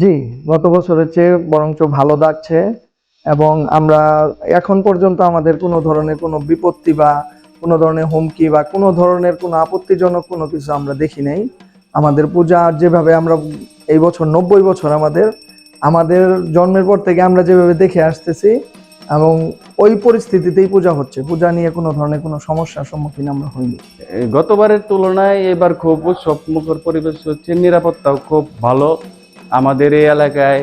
জি, গত বছরের চেয়ে বরঞ্চ ভালো যাচ্ছে এবং আমরা এখন পর্যন্ত আমাদের কোনো ধরনের কোনো বিপত্তি বা কোনো ধরনের হুমকি বা কোনো ধরনের কোনো আপত্তিজনক কোনো কিছু আমরা দেখি নাই। আমাদের পূজা যেভাবে আমরা এই বছর নব্বই বছর আমাদের আমাদের জন্মের পর থেকে আমরা যেভাবে দেখে আসতেছি এবং ওই পরিস্থিতিতেই পূজা হচ্ছে। পূজা নিয়ে কোনো ধরনের কোনো সমস্যার সম্মুখীন আমরা হইনি। গতবারের তুলনায় এবার খুব উৎসবমুখর পরিবেশ হচ্ছে, নিরাপত্তাও খুব ভালো। আমাদের এই এলাকায়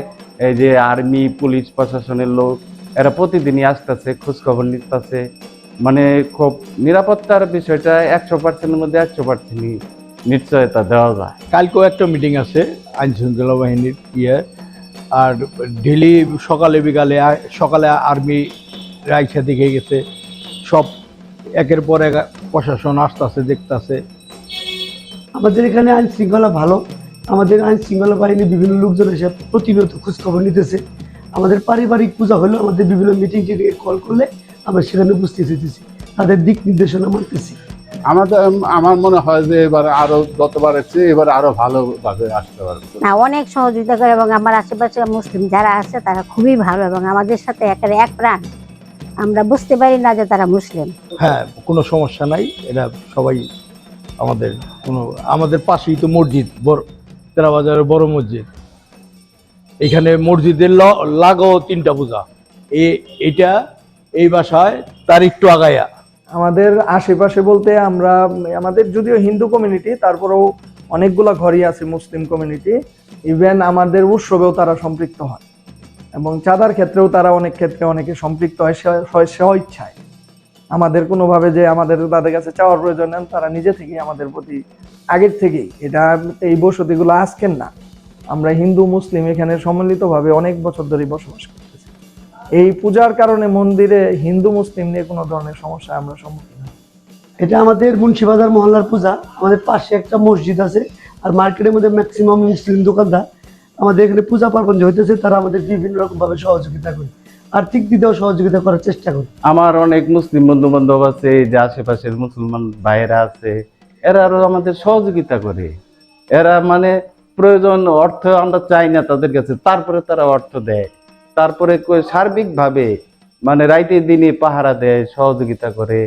এই যে আর্মি পুলিশ প্রশাসনের লোক এরা প্রতিদিনই আসতেছে খোঁজখবর নিতেছে। মানে খুব নিরাপত্তার বিষয়টা একশো পার্সেন্টের মধ্যে একশো পার্সেন্টই নিশ্চয়তা দেওয়া যায়। কালকেও একটা মিটিং আছে আইন শৃঙ্খলা বাহিনীর ইয়ে আর ডেলি সকালে বিকালে সকালে আর্মি রাইসা দেখে গেছে সব একের পর এক প্রশাসন আসতেছে দেখতেছে। আমাদের এখানে আইন শৃঙ্খলা ভালো। আমাদের আইন শৃঙ্খলা বাহিনী বিভিন্ন লোকজন এসে প্রতিনিয়ত খোঁজখবর নিতেছে। আমাদের পারিবারিক পূজা হলেও আমাদের বিভিন্ন মিটিং টিটিংয়ে কল করলে আমরা সেখানে উপস্থিত হইতেছি। তাদের দিক নির্দেশনা মানতেছি। আমাদের আমার মনে হয় যে এবার আরও গতবারের চেয়ে এবার আরও ভালোভাবে আসতে পারবে। না অনেক সহযোগিতা করে এবং আমার আশেপাশে মুসলিম যারা আছে তারা খুবই ভালো এবং আমাদের সাথে একেবারে এক প্রাণ। আমরা বুঝতে পারি না যে তারা মুসলিম। হ্যাঁ কোনো সমস্যা নাই। এরা সবাই আমাদের কোনো আমাদের পাশেই তো মসজিদ বড় তেরা বাজারের বড় মসজিদ। এখানে মসজিদের লাগো তিনটা পূজা। এটা, এই বাসায় তার একটু আগায়া। আমাদের আশেপাশে বলতে আমরা, আমাদের যদিও হিন্দু কমিউনিটি তারপরেও অনেকগুলা ঘরই আছে মুসলিম কমিউনিটি ইভেন আমাদের উৎসবেও তারা সম্পৃক্ত হয়। এবং চাঁদার ক্ষেত্রেও তারা অনেক ক্ষেত্রে অনেকে সম্পৃক্ত হয় স্ব- স্বইচ্ছায় আমাদের কোনোভাবে যে আমাদের তাদের কাছে চাওয়ার প্রয়োজন নেন তারা নিজে থেকেই আমাদের প্রতি আগের থেকেই। এটা এই বসতিগুলো আজকের না। আমরা হিন্দু, মুসলিম এখানে সম্মিলিতভাবে অনেক বছর ধরে বসবাস করতেছি। এই পূজার কারণে মন্দিরে হিন্দু, মুসলিম নিয়ে কোনো ধরনের সমস্যা আমরা সম্মুখীন হই এটা আমাদের মুন্সিবাজার মহল্লার পূজা। আমাদের পাশে একটা মসজিদ আছে, আর মার্কেটের মধ্যে ম্যাক্সিমাম মুসলিম দোকানদার। আমাদের এখানে পূজা পার্বণ যে হইতেছে, তারা আমাদের বিভিন্ন রকমভাবে সহযোগিতা করে। আর্থিক দিকেও সহযোগিতা করার চেষ্টা করে আমার অনেক মুসলিম বন্ধু বান্ধব আছে যে আশেপাশের মুসলমান ভাইয়েরা আছে এরা আরও আমাদের সহযোগিতা করে। এরা মানে প্রয়োজন অর্থ আমরা চাই না তাদের কাছে তারপরে তারা অর্থ দেয়। তারপরে সার্বিকভাবে মানে রাইতে দিনে পাহারা দেয় সহযোগিতা করে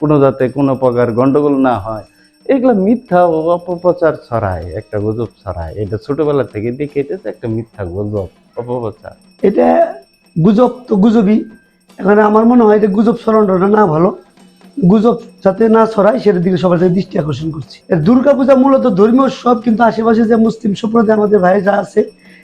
কোনো যাতে কোনো প্রকার গন্ডগোল না হয়। এগুলো মিথ্যা ও অপপ্রচার ছড়ায় একটা গুজব ছড়ায়। এটা ছোটবেলা থেকে দেখে এটাতে একটা মিথ্যা গুজব অপপ্রচার। এটা গুজব তো গুজবই। এখানে আমার মনে হয় এটা গুজব ছড়ানোটা না ভালো। গুজব যাতে না ছড়ায়, সেটার দিকে সবার সাথে দৃষ্টি আকর্ষণ করছি। এর দুর্গাপূজা মূলত ধর্মীয় উৎসব, কিন্তু আশেপাশে যে মুসলিম সম্প্রদায়, আমাদের ভাই যা আছে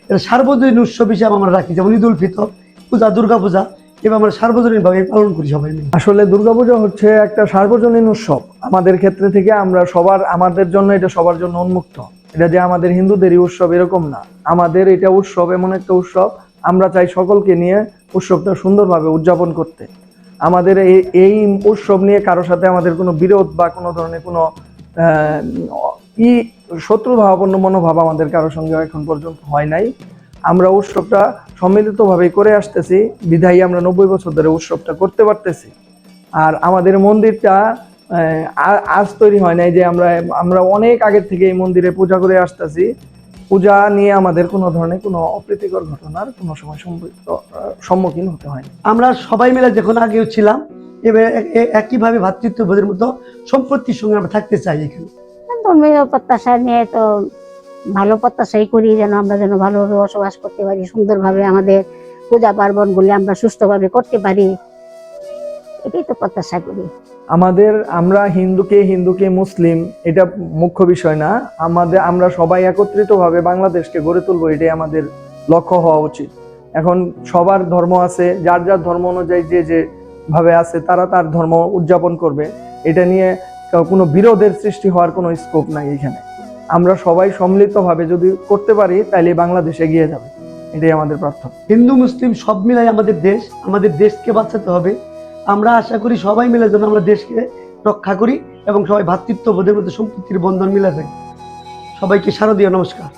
এটা সার্বজনীন উৎসব হিসাবে আমরা রাখি। যেমন ঈদ উল ফিতর, পূজা, দুর্গাপূজা এবার আমরা সার্বজনীনভাবে পালন করি সবাই মিলে। আসলে দুর্গাপূজা হচ্ছে একটা সার্বজনীন উৎসব। আমাদের ক্ষেত্রে থেকে আমরা সবার, আমাদের জন্য এটা সবার জন্য উন্মুক্ত। এটা যে আমাদের হিন্দুদেরই উৎসব এরকম না। আমাদের এটা উৎসব এমন একটা উৎসব আমরা চাই সকলকে নিয়ে উৎসবটা সুন্দরভাবে উদযাপন করতে। আমাদের এই এই উৎসব নিয়ে কারোর সাথে আমাদের কোনো বিরোধ বা কোনো ধরনের কোনো ই, শত্রুভাবাপন্ন মনোভাব আমাদের কারোর সঙ্গে এখন পর্যন্ত হয় নাই। আমরা উৎসবটা সম্মিলিতভাবে করে আসতেছি। বিধায়ী আমরা নব্বই বছর ধরে উৎসবটা করতে পারতেছি। আর আমাদের মন্দিরটা আজ তৈরি হয় নাই যে আমরা আমরা অনেক আগের থেকে এই মন্দিরে পূজা করে আসতেছি। পূজা নিয়ে আমাদের কোনো ধরনের কোনো অপ্রীতিকর ঘটনার কোনো সময় সম্মুখ- সম্মুখীন হতে হয় না আমরা সবাই মিলে যখন আগেও ছিলাম এবার একইভাবে ভ্রাতৃত্ববোধের মতো সম্পত্তির সঙ্গে আমরা থাকতে চাই এখানে। ধর্মীয় প্রত্যাশা নিয়ে তো ভালো প্রত্যাশাই করি যেন আমরা যেন ভালোভাবে বসবাস করতে পারি সুন্দরভাবে আমাদের পূজা পার্বণগুলি আমরা সুস্থভাবে করতে পারি। এটাই তো প্রত্যাশা করি। আমাদের, আমরা হিন্দুকে হিন্দুকে মুসলিম, এটা মুখ্য বিষয় না। আমাদের, আমরা সবাই একত্রিতভাবে বাংলাদেশকে গড়ে তুলবো, এটাই আমাদের লক্ষ্য হওয়া উচিত। এখন সবার ধর্ম আছে, যার যার ধর্ম অনুযায়ী যে যে ভাবে আছে, তারা তার ধর্ম উদযাপন করবে। এটা নিয়ে কোনো বিরোধের সৃষ্টি হওয়ার কোনো স্কোপ নাই এখানে। আমরা সবাই সম্মিলিতভাবে যদি করতে পারি তাহলে বাংলাদেশ এগিয়ে যাবে। এটাই আমাদের প্রার্থনা। হিন্দু, মুসলিম সব মিলাই আমাদের দেশ, আমাদের দেশকে বাঁচাতে হবে। আমরা আশা করি সবাই মিলে যেন আমরা দেশকে রক্ষা করি এবং সবাই ভ্রাতৃত্ববোধের মধ্যে সম্পত্তির বন্ধন মিলে থাকি সবাইকে শারদীয় নমস্কার।